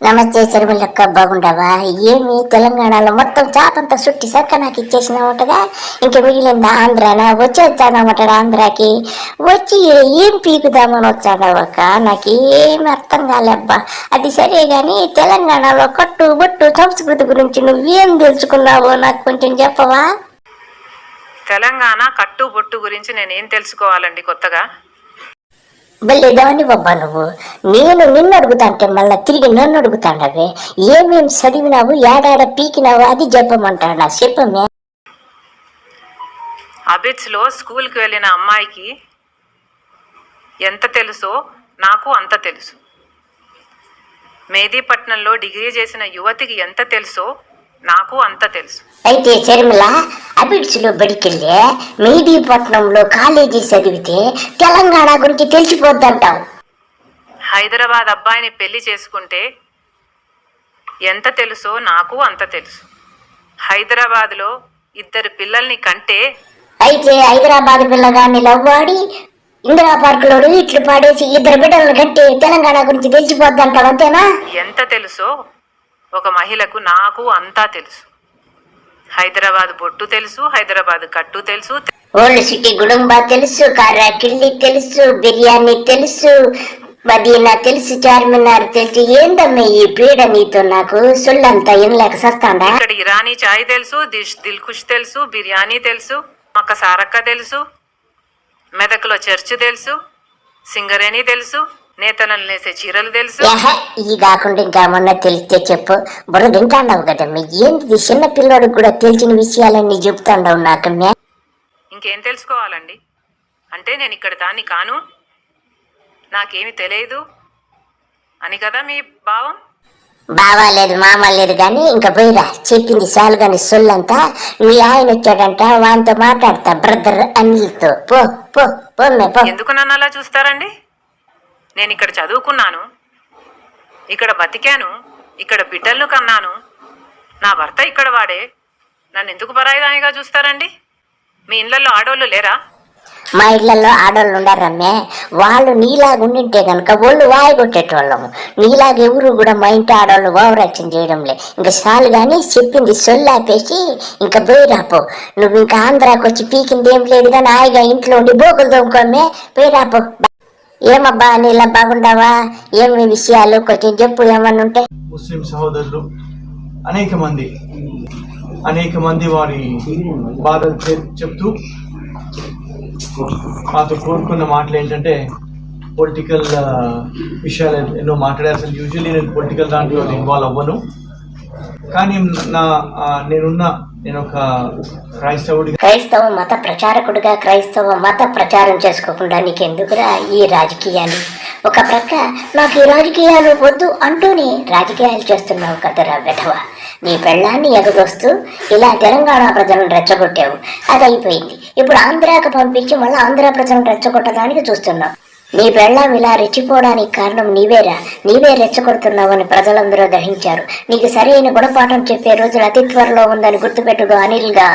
నమస్తే చెరువులక్క బాగుండవా? ఏమి? తెలంగాణలో మొత్తం చాపంతా చుట్టి సక్క నాకు ఇచ్చేసినావుటగా ఇంక మిగిలింది ఆంధ్రానా? వచ్చేస్తానమాట ఆంధ్రాకి? వచ్చి ఏం పీకుదామని వచ్చాడవక్క నాకు ఏమి అర్థం కాలేబ్బా. అది సరే కానీ తెలంగాణలో కట్టు బొట్టు సంస్కృతి గురించి నువ్వేం తెలుసుకున్నావో నాకు కొంచెం చెప్పవా? తెలంగాణ కట్టు బొట్టు గురించి నేనేం తెలుసుకోవాలండి కొత్తగా? వెళ్ళేదాన్ని బాబా నువ్వు. నేను నిన్ను అడుగుతాంటే మళ్ళా తిరిగి నన్ను అడుగుతాండవే. ఏమేం చదివినావు ఏడాడ పీకినావు అది చెప్పమంటాడా. చెప్పమే. అబిడ్స్లో స్కూల్కి వెళ్ళిన అమ్మాయికి ఎంత తెలుసో నాకు అంత తెలుసు. మేదీపట్నంలో డిగ్రీ చేసిన యువతికి ఎంత తెలుసో నాకు అంత తెలుసు. అయితే చర్మిల అబిడ్స్లో బడికెళ్ళే మెహదీపట్నంలో కాలేజీ చదివితే తెలంగాణ గురించి తెలిసిపోద్దంటావు. హైదరాబాద్ అబ్బాయిని పెళ్ళి చేసుకుంటే ఎంత తెలుసో నాకు అంత తెలుసు. హైదరాబాద్లో ఇద్దరు పిల్లల్ని కంటే అయితే హైదరాబాద్ పిల్లగాన్ని లవ్వాడి ఇందిరా పార్కులో ఇట్లు పాడేసి ఇద్దరు బిడ్డలను కంటే తెలంగాణ గురించి తెలిసిపోద్దంటావు అంతేనా? ఎంత తెలుసో ఒక మహిళకు నాకు అంతా తెలుసు. హైదరాబాద్ బొట్టు తెలుసు హైదరాబాద్ కట్టు తెలుసు. ఓల్డ్ సిటీ గుడుంబా తెలుసు కారా కిళ్ళి తెలుసు బిర్యానీ తెలుసు మదీనా తెలుసు చార్మినార్ తెలుసు. ఏందమ్మా ఈ పీడ నీతో నాకు? సొల్లంతా ఏం లేక సస్తాండా? ఇక్కడ ఇరానీ చాయ్ తెలుసు దిష్ దిల్కుష్ తెలుసు బిర్యానీ తెలుసు మక్క సారక్క తెలుసు మెదక్లో చర్చ్ తెలుసు సింగరేణి తెలుసు నేతలను నేసే చీరలు తెలుసు? ఈ కాకుండా ఇంకా మొన్న తెలిస్తే చెప్పు. బుర్ర తింటాండవు కదమ్మా ఏంది చిన్న పిల్లోడికి కూడా తెలిసిన విషయాలన్నీ చెప్తాండవు నాకు మే ఇంకేం తెలుసుకోవాలండి? అంటే నేను ఇక్కడ దాన్ని కాను. నాకేమి తెలియదు. అని కదా మీ భావం? బావా లేదు మామ లేదు కానీ ఇంకా పోయిరా చెప్పింది చాలు కానీ సొల్లంతా మీ ఆయన వచ్చాడంట వానితో మాట్లాడతా బ్రదర్ అనిల్తో. పో పో పో. ఎందుకు నన్ను అలా చూస్తారండి? నేను ఇక్కడ చదువుకున్నాను. ఇక్కడ బతికాను. ఇక్కడ బిడ్డలను కన్నాను. నా భర్త ఇక్కడ వాడే. నన్ను ఎందుకు పరాయిదానిగా చూస్తారండి? మీ ఇళ్ళల్లో ఆడోళ్ళు లేరా? మా ఇళ్ళలో ఆడోళ్ళు ఉండారమ్మే వాళ్ళు నీలాగా ఉండింటే కనుక ఒళ్ళు వాయి కొట్టేటోళ్ళము. నీలాగా ఎవరు కూడా మా ఇంటి ఆడవాళ్ళు ఓవరాక్షన్ చేయడంలే. ఇంకా చాలు కానీ చెప్పింది సొల్లాపేసి ఇంకా పోయిరాపో నువ్వు ఇంకా ఆంధ్రాకి వచ్చి పీకింది ఏం లేదు కానీ హాయిగా ఇంట్లో ఉండి బోకులు తోముకోమే. పోయిరాపో ఏమబ్బా నీలా బాగుండావా? ఏమి విషయాలు కొంచెం చెప్పు ఏమన్నా ఉంటే ముస్లిం సహోదరులు అనేక మంది అనేక మంది వారి బాధలు చెప్తూ మాతో కోరుకున్న మాటలు ఏంటంటే పొలిటికల్ విషయాలు ఎన్నో మాట్లాడారు. అసలు యూజువల్లీ నేను పొలిటికల్ దాంట్లో ఇన్వాల్వ్ అవ్వను. కానీ నా నేనున్న నేను ఒక క్రైస్తవుడి క్రైస్తవ మత ప్రచారకుడిగా క్రైస్తవ మత ప్రచారం చేసుకోకుండా నీకెందుకురా ఈ రాజకీయాలు? ఒక ప్రక్క నాకు ఈ రాజకీయాలు వద్దు అంటూనే రాజకీయాలు చేస్తున్నావు కదరా వెధవ. నీ పెళ్ళాన్ని ఎగదొస్తూ ఇలా తెలంగాణ ప్రజలను రెచ్చగొట్టావు. అది అయిపోయింది ఇప్పుడు ఆంధ్రాకు పంపించి మళ్ళీ ఆంధ్ర ప్రజలను రెచ్చగొట్టడానికి చూస్తున్నావు. నీ పెళ్ళాం ఇలా రెచ్చిపోవడానికి కారణం నీవేరా. నీవే రెచ్చగొడుతున్నావని ప్రజలందరూ గ్రహించారు నీకు సరైన గుణపాఠం చెప్పే రోజులు అతి త్వరలో ఉందని గుర్తుపెట్టుకో అనిల్గా.